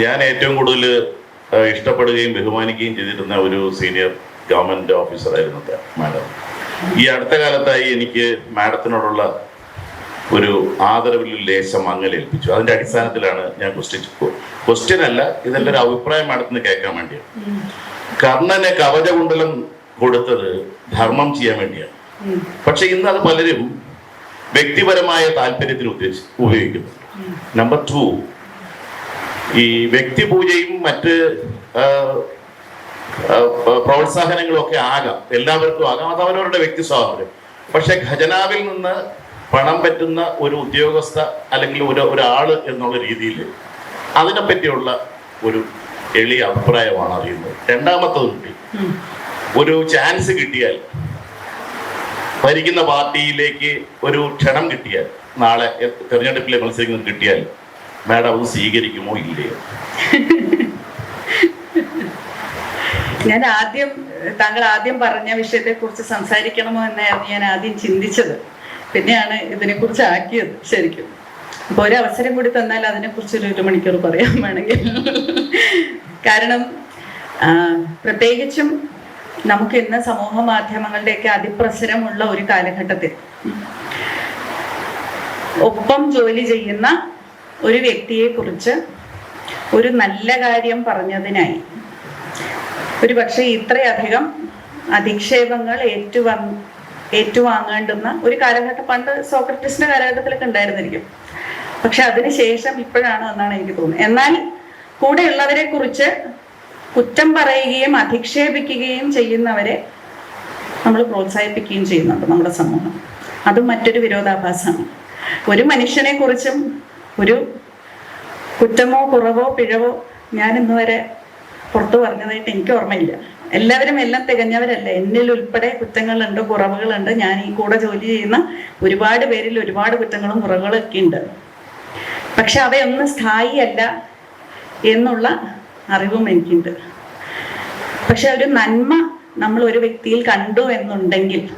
ഞാൻ ഏറ്റവും കൂടുതൽ ഇഷ്ടപ്പെടുകയും ബഹുമാനിക്കുകയും ചെയ്തിരുന്ന ഒരു സീനിയർ ഗവൺമെന്റ് ഓഫീസറായിരുന്നു മാഡം. ഈ അടുത്ത കാലത്തായി എനിക്ക് മാഡത്തിനോടുള്ള ഒരു ആദരവിൽ ലേശം മങ്ങലേൽപ്പിച്ചു അതിന്റെ അടിസ്ഥാനത്തിലാണ് ഞാൻ ക്വസ്റ്റ്യൻ ക്വസ്റ്റ്യൻ അല്ല ഇതെല്ലാം ഒരു അഭിപ്രായം മാഡത്തിന് കേൾക്കാൻ വേണ്ടിയാണ്. കർണനെ കവചകുണ്ടലം കൊടുത്തത് ധർമ്മം ചെയ്യാൻ വേണ്ടിയാണ്. പക്ഷെ ഇന്ന് അത് പലരും വ്യക്തിപരമായ താല്പര്യത്തിന് ഉദ്ദേശിച്ച് ഉപയോഗിക്കുന്നു നമ്പർ ടു ഈ വ്യക്തിപൂജയും മറ്റ് പ്രോത്സാഹനങ്ങളും ഒക്കെ ആകാം. എല്ലാവർക്കും ആകാം. അത് അവരവരുടെ വ്യക്തി സ്വാതന്ത്ര്യം. പക്ഷെ ഖജനാവിൽ നിന്ന് പണം പറ്റുന്ന ഒരു ഉദ്യോഗസ്ഥ അല്ലെങ്കിൽ ഒരു ഒരാൾ എന്നുള്ള രീതിയിൽ അതിനെപ്പറ്റിയുള്ള ഒരു എളിയ അഭിപ്രായമാണ് അറിയുന്നത്. രണ്ടാമത്തത് കൂടി ഒരു ചാൻസ് കിട്ടിയാൽ ഭരിക്കുന്ന പാർട്ടിയിലേക്ക് ഒരു ക്ഷണം കിട്ടിയാൽ നാളെ തെരഞ്ഞെടുപ്പിലെ മത്സരിക്കുന്നത് കിട്ടിയാൽ മാഡം അത് സ്വീകരിക്കുമോ ഇല്ലയോ? ഞാൻ ആദ്യം താങ്കൾ ആദ്യം പറഞ്ഞ വിഷയത്തെ കുറിച്ച് സംസാരിക്കണമോ എന്നായിരുന്നു ഞാൻ ആദ്യം ചിന്തിച്ചത്. പിന്നെയാണ് ഇതിനെ കുറിച്ച് ആക്കിയത് ശരിക്കും. അപ്പൊ ഒരു അവസരം കൂടി തന്നാൽ അതിനെ കുറിച്ച് ഒരു ഒരു മണിക്കൂർ പറയാൻ വേണമെങ്കിൽ. കാരണം പ്രത്യേകിച്ചും നമുക്ക് ഇന്ന് സമൂഹ മാധ്യമങ്ങളുടെയൊക്കെ അതിപ്രസരമുള്ള ഒരു കാലഘട്ടത്തിൽ ഒപ്പം ജോലി ചെയ്യുന്ന ഒരു വ്യക്തിയെ കുറിച്ച് ഒരു നല്ല കാര്യം പറഞ്ഞതിനായി. ഒരു പക്ഷേ ഇത്രയധികം അധിക്ഷേപങ്ങൾ ഏറ്റുവാ ഏറ്റുവാങ്ങേണ്ടുന്ന ഒരു കാലഘട്ടം പണ്ട് സോക്രട്ടീസിന്റെ കാലഘട്ടത്തിലൊക്കെ ഉണ്ടായിരുന്നിരിക്കും. പക്ഷെ അതിനുശേഷം ഇപ്പോഴാണ് എന്നാണ് എനിക്ക് തോന്നുന്നത്. എന്നാൽ കൂടെയുള്ളവരെ കുറിച്ച് കുറ്റം പറയുകയും അധിക്ഷേപിക്കുകയും ചെയ്യുന്നവരെ നമ്മൾ പ്രോത്സാഹിപ്പിക്കുകയും ചെയ്യുന്നുണ്ട് നമ്മുടെ സമൂഹം. അതും മറ്റൊരു വിരോധാഭാസമാണ്. ഒരു മനുഷ്യനെ കുറിച്ചും ഒരു കുറ്റമോ കുറവോ പിഴവോ ഞാൻ ഇന്ന് വരെ പുറത്തു പറഞ്ഞതായിട്ട് എനിക്ക് ഓർമ്മയില്ല. എല്ലാവരും എല്ലാം തികഞ്ഞവരല്ല. എന്നിൽ ഉൾപ്പെടെ കുറ്റങ്ങളുണ്ട് കുറവുകളുണ്ട്. ഞാൻ ഈ കൂടെ ജോലി ചെയ്യുന്ന ഒരുപാട് പേരിൽ ഒരുപാട് കുറ്റങ്ങളും കുറവുകളും ഒക്കെ ഉണ്ട്. പക്ഷെ അവയൊന്നും സ്ഥായിയല്ല എന്നുള്ള അറിവും എനിക്കുണ്ട്. പക്ഷെ ഒരു നന്മ നമ്മൾ ഒരു വ്യക്തിയിൽ കണ്ടു എന്നുണ്ടെങ്കിൽ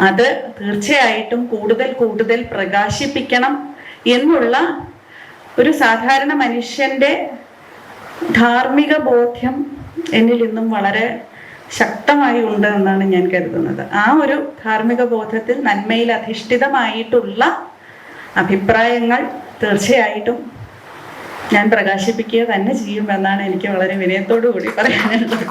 അത് തീർച്ചയായിട്ടും കൂടുതൽ കൂടുതൽ പ്രകാശിപ്പിക്കണം എന്നുള്ള ഒരു സാധാരണ മനുഷ്യന്റെ ധാർമ്മിക ബോധ്യം എന്നിൽ ഇന്നും വളരെ ശക്തമായി ഉണ്ട് എന്നാണ് ഞാൻ കരുതുന്നത്. ആ ഒരു ധാർമ്മിക ബോധത്തിൽ നന്മയിൽ അധിഷ്ഠിതമായിട്ടുള്ള അഭിപ്രായങ്ങൾ തീർച്ചയായിട്ടും ഞാൻ പ്രകാശിപ്പിക്കുക തന്നെ ചെയ്യുമെന്നാണ് എനിക്ക് വളരെ വിനയത്തോടു കൂടി പറയാനുള്ളത്